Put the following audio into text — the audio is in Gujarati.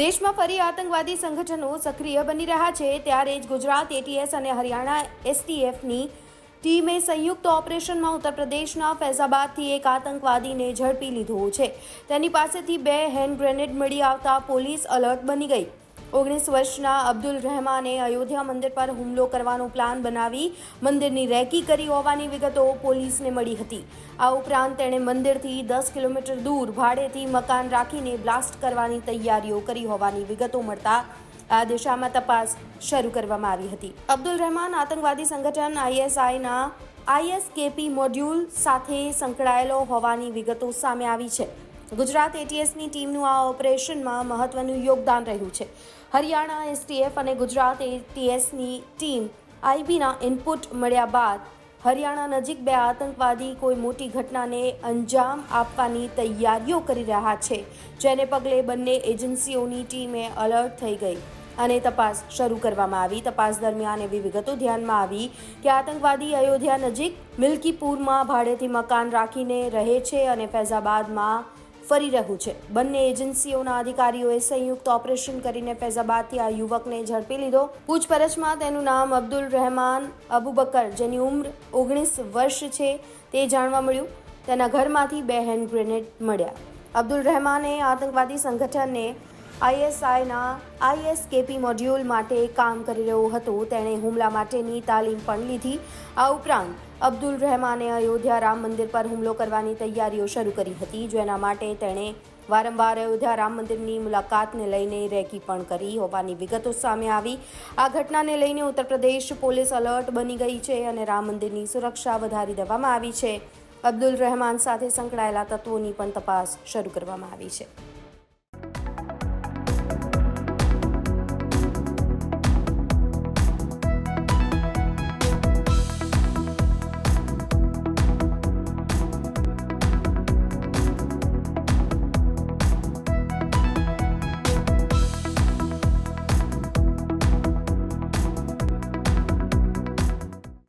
દેશમાં ફરી આતંકવાદી સંગઠનો સક્રિય બની રહ્યા છે. ત્યારે જ ગુજરાત એટીએસ અને હરિયાણા એસટીએફની ટીમે સંયુક્ત ઓપરેશનમાં ઉત્તર પ્રદેશના ફૈઝાબાદથી એક આતંકવાદીને ઝડપી લીધો છે. તેની પાસેથી બે હેન્ડ ગ્રેનેડ મળી આવતા પોલીસ અલર્ટ બની ગઈ. ઓગણીસ વર્ષના અબ્દુલ રહેમાને અયોધ્યા મંદિર પર હુમલો કરવાનો પ્લાન બનાવી મંદિરની રેકી કરી હોવાની વિગતો પોલીસને મળી હતી. આ ઉપરાંત તેણે મંદિરથી દસ કિલોમીટર દૂર ભાડેથી મકાન રાખીને બ્લાસ્ટ કરવાની તૈયારીઓ કરી હોવાની વિગતો મળતા આ દિશામાં તપાસ શરૂ કરવામાં આવી હતી. અબ્દુલ રહેમાન આતંકવાદી સંગઠન આઈએસઆઈના આઈએસકેપી મોડ્યુલ સાથે સંકળાયેલો હોવાની વિગતો સામે આવી છે. ગુજરાત એટીએસની ટીમનું આ ઓપરેશનમાં મહત્વનું યોગદાન રહ્યું છે. હરિયાણા એસટીએફ અને ગુજરાત એટીએસની ટીમ આઈબીના ઇનપુટ મળ્યા બાદ હરિયાણા નજીક બે આતંકવાદી કોઈ મોટી ઘટનાને અંજામ આપવાની તૈયારીઓ કરી રહ્યા છે, જેને પગલે બંને એજન્સીઓની ટીમે અલર્ટ થઈ ગઈ અને તપાસ શરૂ કરવામાં આવી. તપાસ દરમિયાન એવી વિગતો ધ્યાનમાં આવી કે આતંકવાદી અયોધ્યા નજીક મિલ્કીપુરમાં ભાડેથી મકાન રાખીને રહે છે અને ફૈઝાબાદમાં ફરી રહ્યું છે. બંને એજન્સીઓના અધિકારીઓએ સંયુક્ત ઓપરેશન કરીને ફૈઝાબાદથી આ યુવકને ઝડપી લીધો. પૂછપરછમાં તેનું નામ અબ્દુલ રહેમાન અબુબકર, જેની ઉંમર ઓગણીસ વર્ષ છે તે જાણવા મળ્યું. તેના ઘરમાંથી બે હેન્ડ ગ્રેનેડ મળ્યા. અબ્દુલ રહેમાને આતંકવાદી સંગઠનને આઈએસઆઈના આઈએસકેપી મોડ્યુલ માટે કામ કરી રહ્યો હતો. તેણે હુમલા માટેની તાલીમ પણ લીધી. આ ઉપરાંત અબ્દુલ રહેમાને અયોધ્યા રામ મંદિર પર હુમલો કરવાની તૈયારીઓ શરૂ કરી હતી. જેના માટે તેણે વારંવાર અયોધ્યા રામ મંદિરની મુલાકાતને લઈને રેકી પણ કરી હોવાની વિગતો સામે આવી. આ ઘટનાને લઈને ઉત્તર પ્રદેશ પોલીસ અલર્ટ બની ગઈ છે અને રામ મંદિરની સુરક્ષા વધારી દેવામાં આવી છે. અબ્દુલ રહેમાન સાથે સંકળાયેલા તત્વોની પણ તપાસ શરૂ કરવામાં આવી છે.